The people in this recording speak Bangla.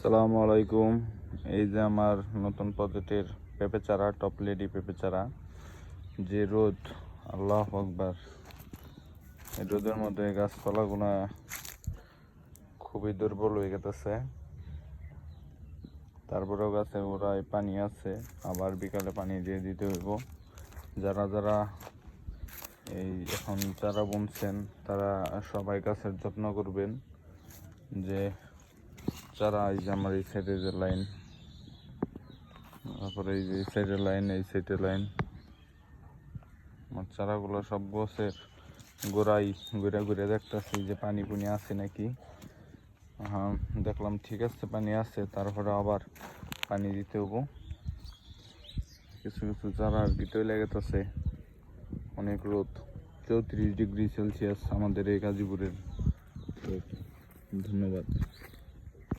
আসসালামু আলাইকুম। এই যে আমার নতুন প্রজেক্টের পেঁপে চারা, টপ লেডি পেঁপে চারা, যে রোদ, আল্লাহ আকবার। এই রোদের মধ্যে গাছপালাগুলা খুবই দুর্বল হয়ে গেতেছে। তারপরেও গাছে ওরাই পানি আছে, আবার বিকালে পানি দিয়ে দিতে হইব। যারা যারা এই এখন চারা বুনছেন, তারা সবাই গাছের যত্ন করবেন যে চারা এই যে আমার এই সাইডে যে লাইন তারপরে এই যে এই সাইডে লাইন এই সাইডে লাইন আমার চারাগুলো সব গাছের গোড়াই ঘুরে ঘুরে দেখতেছি যে পানি পুনি আছে নাকি। হ্যাঁ দেখলাম ঠিক আছে পানি আছে, তারপরে আবার পানি দিতে হব। কিছু কিছু চারা আর ভিতরে লেগেতেছে অনেক রোদ, চৌত্রিশ ডিগ্রি সেলসিয়াস আমাদের এই গাজীপুরের। ধন্যবাদ।